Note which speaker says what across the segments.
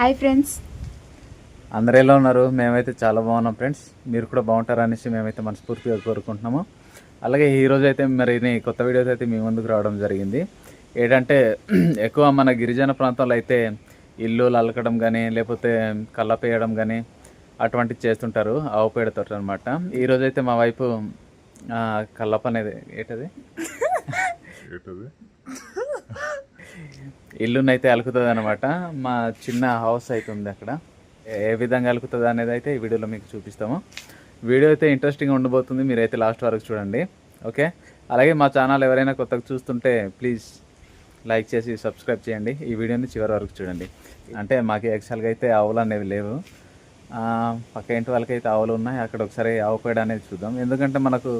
Speaker 1: Hi friends.
Speaker 2: అందరు ఎలా ఉన్నారు? మేమైతే చాలా బాగున్నాం ఫ్రెండ్స్. మీరు కూడా బాగుంటారు అనేసి మేమైతే మనస్ఫూర్తిగా కోరుకుంటున్నాము. అలాగే ఈ రోజు అయితే మరి కొత్త వీడియోస్ అయితే మీ ముందుకు రావడం జరిగింది. ఏంటంటే ఎక్కువ మన గిరిజన ప్రాంతాల్లో అయితే ఇల్లు అలకడం కానీ లేకపోతే కళ్ళపేయడం కానీ అటువంటివి చేస్తుంటారు. ఆవు పేడతో అనమాట ఈరోజు అయితే మా వైపు కల్లప అనేది ఏంటది? ఇల్లునైతే అలుకుతుంది అనమాట మా చిన్న హౌస్ అయితే ఉంది అక్కడ. ఏ విధంగా అలుకుతుంది అనేది అయితే ఈ వీడియోలో మీకు చూపిస్తాము. వీడియో అయితే ఇంట్రెస్టింగ్ ఉండబోతుంది. మీరైతే లాస్ట్ వరకు చూడండి. ఓకే అలాగే మా ఛానల్ ఎవరైనా కొత్తగా చూస్తుంటే ప్లీజ్ లైక్ చేసి సబ్స్క్రైబ్ చేయండి. ఈ వీడియోని చివరి వరకు చూడండి. అంటే మాకు యాక్చువల్గా అయితే ఆవులు అనేవి లేవు. పక్క ఇంటి వాళ్ళకైతే ఆవులు ఉన్నాయి. అక్కడ ఒకసారి ఆవు పేడ అనేది చూద్దాం. ఎందుకంటే మనకు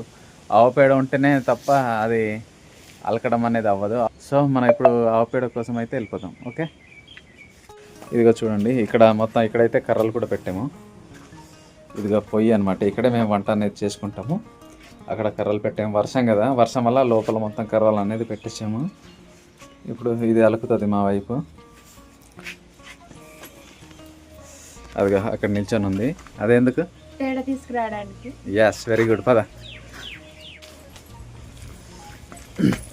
Speaker 2: ఆవు పేడ ఉంటేనే తప్ప అది అలకడం అనేది అవ్వదు. సో మనం ఇప్పుడు ఆవు పేడ కోసం అయితే వెళ్ళిపోతాం. ఓకే? ఇదిగో చూడండి. ఇక్కడ మొత్తం ఇక్కడైతే కర్రలు కూడా పెట్టాము. ఇదిగో పొయ్యి అనమాట ఇక్కడే మేము వంట అనేది చేసుకుంటాము. అక్కడ కర్రలు పెట్టాము. వర్షం కదా. వర్షం వల్ల లోపల మొత్తం కర్రలు అనేది పెట్టేసాము. ఇప్పుడు ఇది అలుకుతుంది మా వైపు. అదిగా అక్కడ నిల్చొని ఉంది అదెందుకు ఎస్ వెరీ గుడ్ పద.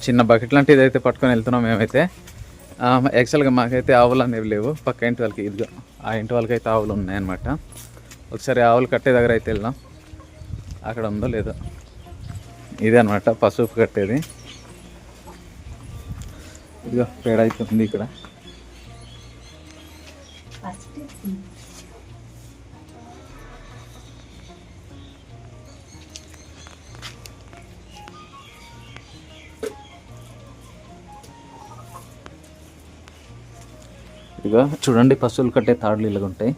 Speaker 2: చిన్న బకెట్ లాంటిది అయితే పట్టుకొని వెళ్తున్నాం మేమైతే. యాక్చువల్గా మాకైతే ఆవులు అనేవి లేవు. పక్క ఇంటి వాళ్ళకి ఇదిగో ఆ ఇంటి వాళ్ళకి అయితే ఆవులు ఉన్నాయన్నమాట. ఒకసారి ఆవులు కట్టే దగ్గర అయితే వెళ్దాం. అక్కడ ఉందో లేదో. ఇదే అనమాట పసుపు కట్టేది. ఇదిగో పేడ అయితే ఉంది ఇక్కడ. ఇక చూడండి పశువులు కట్టే తాడులు ఇలాగ ఉంటాయి.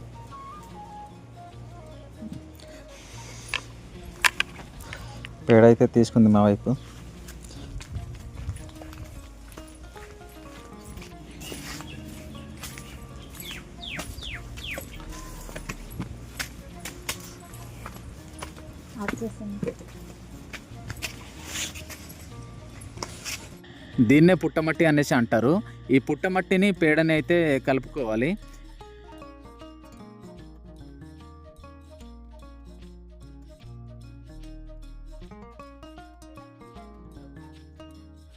Speaker 2: పేడ అయితే తీసుకుంది మా వైపు. దీన్నే పుట్టమట్టి అనేసి అంటారు. ఈ పుట్టమట్టిని పేడని అయితే కలుపుకోవాలి.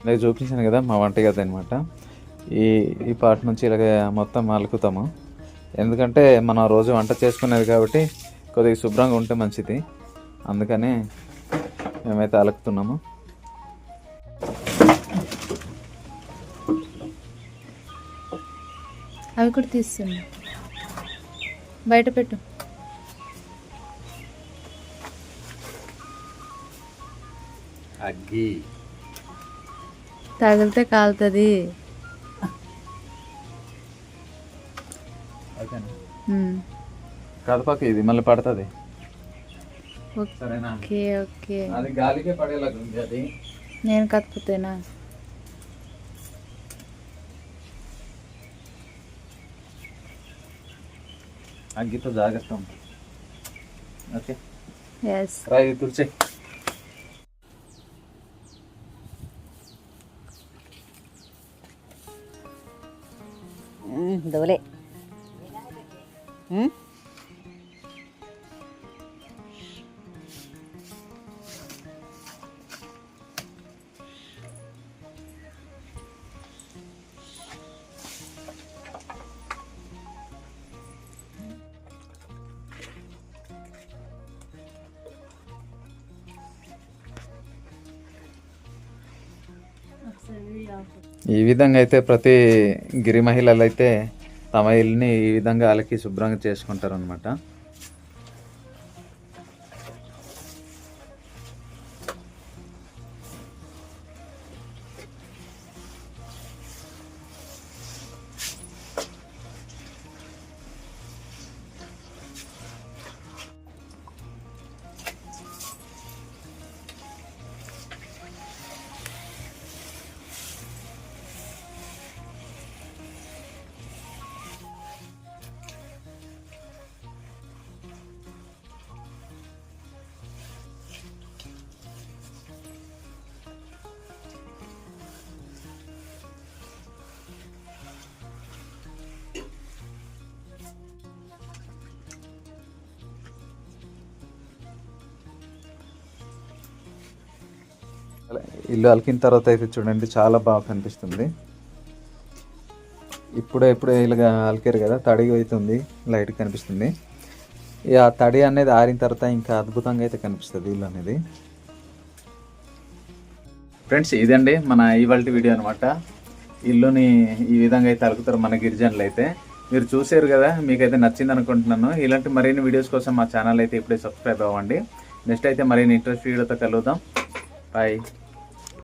Speaker 2: నేను చూపించాను కదా మా వంట గది అనమాట ఈ ఈ పార్ట్ నుంచి ఇలాగ మొత్తం అలుకుతాము. ఎందుకంటే మనం రోజు వంట చేసుకునేది కాబట్టి కొద్దిగా శుభ్రంగా ఉంటే మంచిది. అందుకని మేమైతే అలుకుతున్నాము.
Speaker 1: అవి కూడా తీస్తున్నా బయట పెట్టు.
Speaker 2: అగ్గి.
Speaker 1: తగిలితే కాలుతుంది.
Speaker 2: కదపక ఇది మళ్ళీ పడుతుంది.
Speaker 1: ఓకే ఓకే
Speaker 2: అది గాలికే పడేలాగా ఉంది అది.
Speaker 1: నేను కత్తుకుతేనా
Speaker 2: అగ్గితో జాగ్రత్త ఉంది ఓకే
Speaker 1: ఎస్
Speaker 2: రా ఇది తుడిచే
Speaker 3: దోలే
Speaker 2: ఈ విధంగా అయితే ప్రతి గిరి మహిళలు అయితే తమ ఇల్లుని ఈ విధంగా అలకి శుభ్రంగా చేసుకుంటారు అనమాట ఇల్లు అలికిన తర్వాత అయితే చూడండి చాలా బాగా కనిపిస్తుంది. ఇప్పుడే ఇప్పుడే ఇలాగా అలికారు కదా తడి అవుతుంది లైట్ కనిపిస్తుంది. ఇక ఆ తడి అనేది ఆరిన తర్వాత ఇంకా అద్భుతంగా అయితే కనిపిస్తుంది ఇల్లు అనేది. ఫ్రెండ్స్ ఇదండి మన ఇవాళ వీడియో అనమాట ఇల్లుని ఈ విధంగా అయితే అలుకుతారు మన గిరిజనులు అయితే. మీరు చూసారు కదా మీకైతే నచ్చింది అనుకుంటున్నాను. ఇలాంటి మరిన్ని వీడియోస్ కోసం మా ఛానల్ అయితే ఇప్పుడే సబ్స్క్రైబ్ అవ్వండి. నెక్స్ట్ అయితే మరిన్ని ఇంట్రెస్ట్ వీడియోతో కలుగుదాం బాయ్